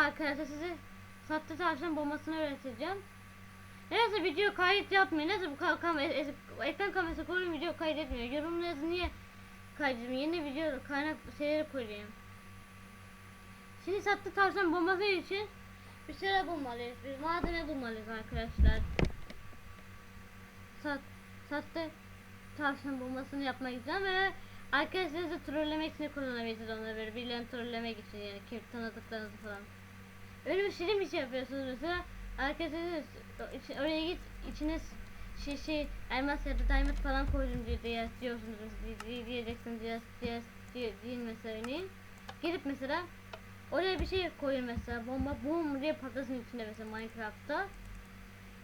arkadaşlar size sahte tavşan bombasını öğreteceğim. Neyse video kayıt yapmayın. Neyse bu ka- kam- e- ekran kamerası koyun video kaydetmiyor. Yorumlara yazın niye kaydetmiyor. Yeni video kaynak şeyleri koyayım. Şimdi sahte tavşan bombası için bir şeyler bulmalıyız. Bir malzeme bulmalıyız arkadaşlar. Sat, sahte tavşan bombasını yapmak için ve arkadaşlarınızı trollemek için kullanabilirsiniz onları böyle birilerini trollemek için yani tanıdıklarınızı falan. Öyle bir şirin bir şey yapıyorsunuz mesela arkadaşlarınız içi- oraya git içine şey şey elmas ya da diamond falan koydum diye, diye diyorsunuz diye, diyeceksiniz diye, diye, diye, deyin mesela örneğin. Gidip mesela oraya bir şey koyun mesela bomba boom diye patlasın içinde mesela Minecraft'ta.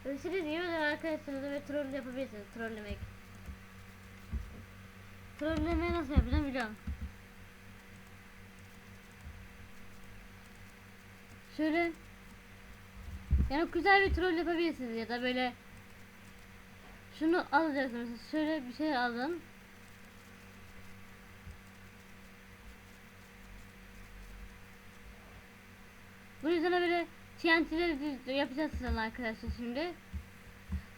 Öyle şey diyor da arkadaşlarınızla ve troll yapabilirsiniz trollemek. Trollemeyi nasıl yapacağım biliyorum. Şöyle yani güzel bir troll yapabilirsiniz ya da böyle şunu alacaksınız şöyle bir şey alın. Bu yüzden böyle TNT'leri yapacağız sana arkadaşlar şimdi.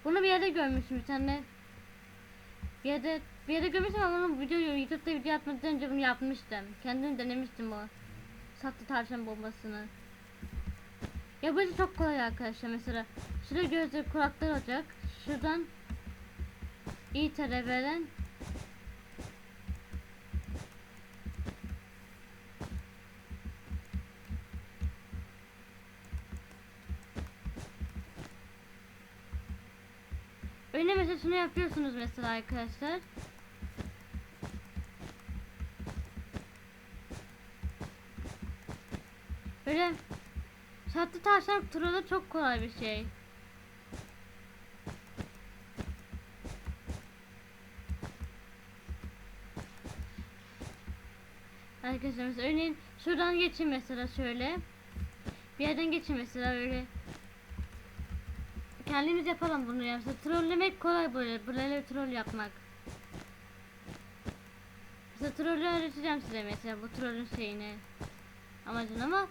Bunu bir yerde görmüştüm bir tane. Bir yerde, bir yerde görmüştüm ama bunu videoyu YouTube'da video atmadan önce bunu yapmıştım. Kendim denemiştim o sahte tavşan bombasını. Ya bu çok kolay arkadaşlar mesela. Şurada gözleri kulaklar olacak. Şuradan iyi talebeden Öyle mesela şunu yapıyorsunuz mesela arkadaşlar. Böyle Şartlı tavşan trolla çok kolay bir şey. Arkadaşlar mesela örneğin şuradan geçin mesela şöyle. Bir yerden geçin mesela öyle. Kendimiz yapalım bunu ya. Mesela trollemek kolay böyle. Böyle troll yapmak. Mesela trollü öğreteceğim size mesela bu trollün şeyini. Amacını ama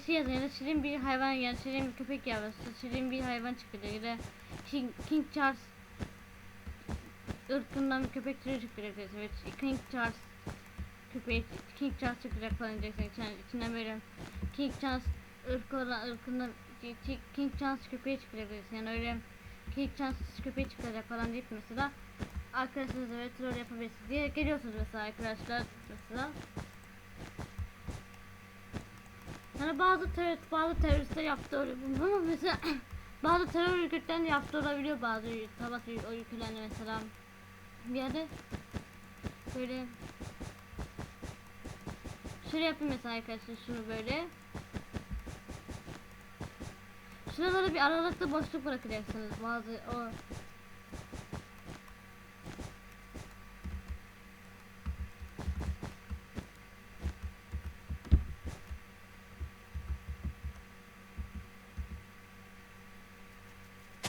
Öyle mesela şey yazın ya da şirin bir hayvan ya şirin bir köpek yavrusu şirin bir hayvan çıkacak ya King, King Charles ırkından bir köpek türü çıkacak mesela evet, King Charles köpeği King Charles çıkacak falan diyeceksin içinden, içinden böyle King Charles ırkı olan ırkından King- Charles köpeği çıkacak yani öyle King Charles köpeği çıkacak falan deyip mesela arkadaşlarınızla ve troll yapabilirsiniz diye geliyorsunuz mesela arkadaşlar mesela yani bazı terör, bazı teröristler yaptı öyle bunu. Ama mesela bazı terör örgütlerinin yaptığı olabiliyor bazı tabak ülkelerinde mesela. Bir yerde böyle şöyle yapayım mesela arkadaşlar şunu böyle. Şuralara bir aralıkta boşluk bırakacaksınız bazı o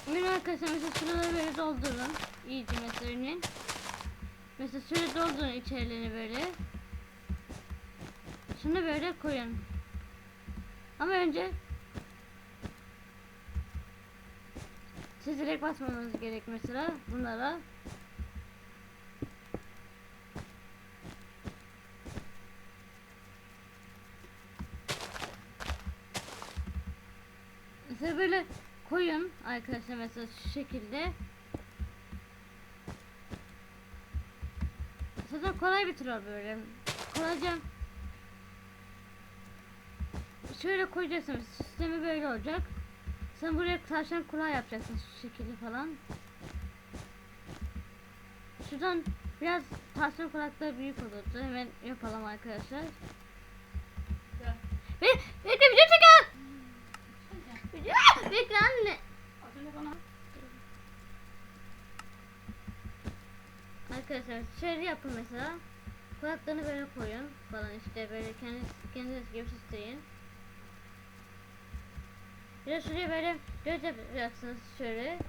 Böyle arkadaşlar mesela şuraları böyle doldurun. İyice mesela örneğin. Mesela şöyle doldurun içerilerini böyle. Şunu böyle koyun. Ama önce siz direkt basmamanız gerek mesela bunlara. Mesela böyle koyun arkadaşlar mesela şu şekilde. Zaten kolay bir troll böyle. Kolayca şöyle koyacaksınız. Sistemi böyle olacak. Sen buraya tavşan kulağı yapacaksın şu şekilde falan. Şuradan biraz tavşan kulakları büyük olurdu. Hemen yapalım arkadaşlar. Ve bekle video Arkadaşlar şöyle yapın mesela. Kulaklarını böyle koyun falan işte böyle kendiniz, kendiniz gibi süsleyin. Bir de şuraya böyle göz yapacaksınız şöyle.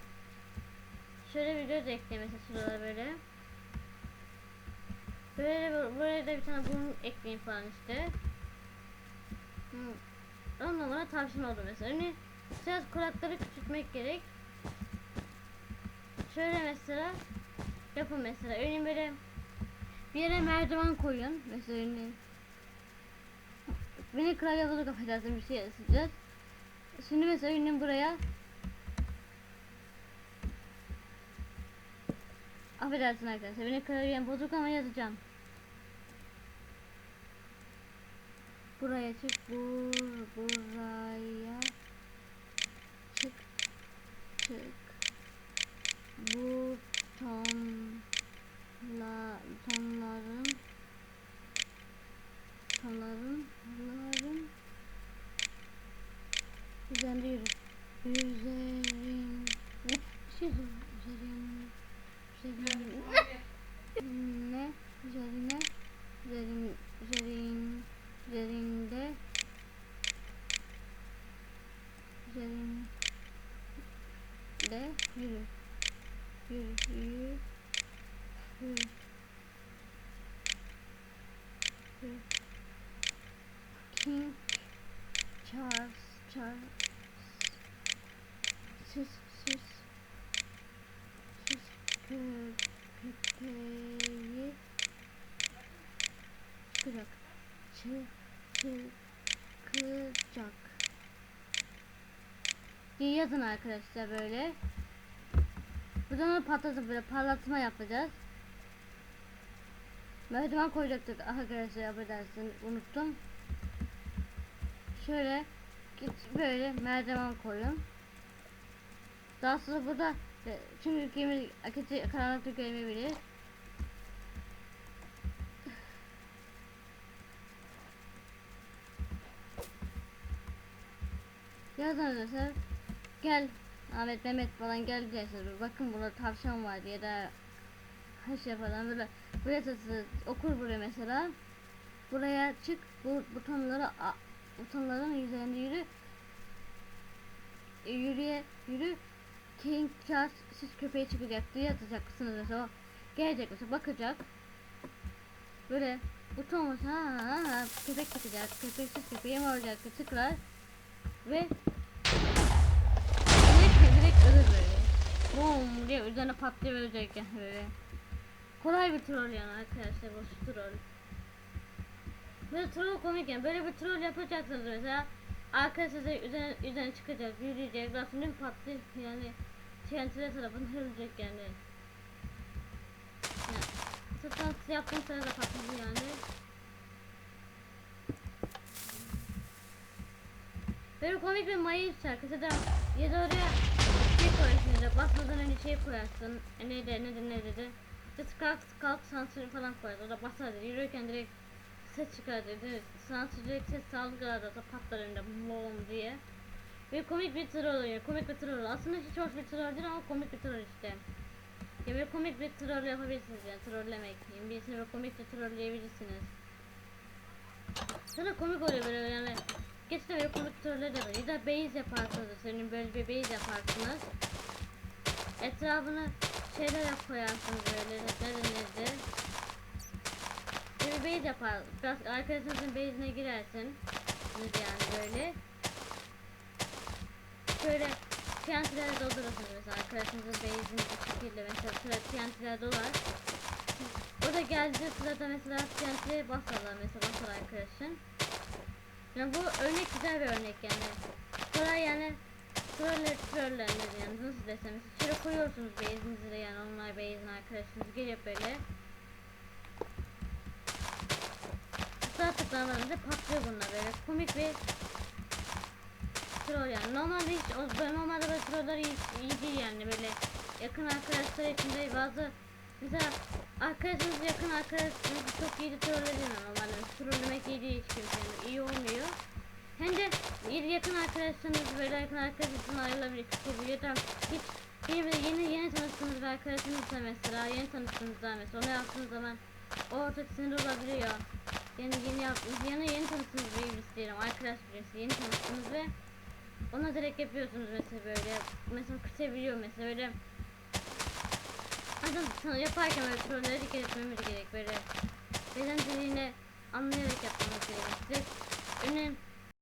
Şöyle bir göz ekleyin mesela şuralara böyle. Böyle böyle de bir tane burun ekleyin falan işte. Hmm, ondan sonra tavşan oldu mesela. Örneğin biraz kulakları küçültmek gerek. Şöyle mesela yapın mesela. Örneğin böyle bir yere merdiven koyun. Mesela örneğin Beni klavye bozuk affedersin bir şey yazacağız. Şimdi mesela örneğin buraya Affedersin arkadaşlar. Beni klavyem bozuk ama yazacağım. Buraya çık. Bur, buraya çık. Çık. Bu tonla, tonların tonların tonların üzerinde yürü. Üzerin ne? Bir şey sor. Üzerin üzerine üzerine üzerin üzerin üzerinde üzerinde yürü yürü yürü yürü yürü King Charles Charles sus sus. Sus kö köpeği çı çıkacak diye yazın arkadaşlar böyle. Buradan onu patlatıp böyle parlatma yapacağız. Merdiven koyacaktık arkadaşlar affedersin unuttum şöyle böyle merdiven koyun daha sonra burada e, çünkü kimi akıcı karanlıkta göremeyebilir. Yazın arkadaşlar gel Ahmet Mehmet falan gel diyeceksiniz. Bakın burada tavşan var ya da haşa falan böyle buraya okur buraya mesela. Buraya çık bu butonları butonların üzerinde yürü. E, yürüye yürü. King Charles siz köpeğe çıkacak diye yatacaksınız mesela. Gelecek mesela bakacak. Böyle buton olsa ha, ha, ha, köpek çıkacak. Köpeksiz köpeğe mi olacak tıklar ve direkt direkt ölür böyle. Boom diye üzerine patlıyor ölecek yani böyle. Kolay bir troll yani arkadaşlar bu troll Böyle troll komik yani böyle bir troll yapacaksınız mesela arkadaşlar üzerine, üzerine çıkacak yürüyecek sonra patlayıp yani TNT'ler tarafından hırlayacak yani. yani zaten yaptığım sırada patladı yani. Böyle komik bir mayın şarkısı da ya da oraya şey koyarsın ya da basmadan önce şey koyarsın. E neydi neydi ne dedi. İşte kalk kalk sansür falan koyarsın. O da basar dedi. Yürürken direkt ses çıkar dedi. Sansür direkt ses salgılar da patlar önünde bom diye. Ve komik bir troll oluyor. Komik bir troll. Aslında hiç hoş bir troll değil ama komik bir troll işte. Ya böyle komik bir troll yapabilirsiniz yani trollemek. Yani birisini böyle komik bir trolleyebilirsiniz. Sonra komik oluyor böyle yani. Gerçekten böyle komik troller de var. Ya da base yaparsınız. Senin böyle bir base yaparsınız. Etrafını şeyler koyarsınız böyle. Nedir nedir. Bir base yapar. Biraz arkadaşınızın base'ine girersin. Yani böyle şöyle TNT'lere doldurursunuz mesela arkadaşınızın base'ini bu şekilde mesela sıra TNT'ler dolar. O da geldiği sırada mesela TNT'leri basarlar mesela basar arkadaşın. Yani bu örnek güzel bir örnek yani. Kolay yani troller trollenir yani nasıl desem şöyle koyuyorsunuz base'inizi yani onlar base'in arkadaşınız gelip böyle Tıklamanızda patlıyor bunlar böyle komik bir troll yani. Normalde hiç o normalde böyle troller iyi, iyi değil yani böyle yakın arkadaşlar içinde bazı mesela arkadaşınız yakın arkadaşınız çok iyi troller değil normalde. Trollemek iyi değil hiç kimsenin iyi olmuyor. Hem de bir yakın arkadaşlarınız böyle yakın arkadaşınızdan ayrılabilir çıkabiliyor. Tam hiç yeni, yeni, yeni tanıştığınız bir arkadaşınızla mesela yeni tanıştığınızda mesela onu yaptığınız zaman o ortak sinir olabiliyor. Yani yeni yaptınız, yeni yeni tanıştığınız birisi diyelim, arkadaş birisi yeni tanıştınız ve ona direkt yapıyorsunuz mesela böyle. Mesela kıtabiliyor mesela böyle. Zaten sana yaparken böyle trollere dikkat etmemiz gerek böyle. Beden diliyle anlayarak yapmamız gerek. Direkt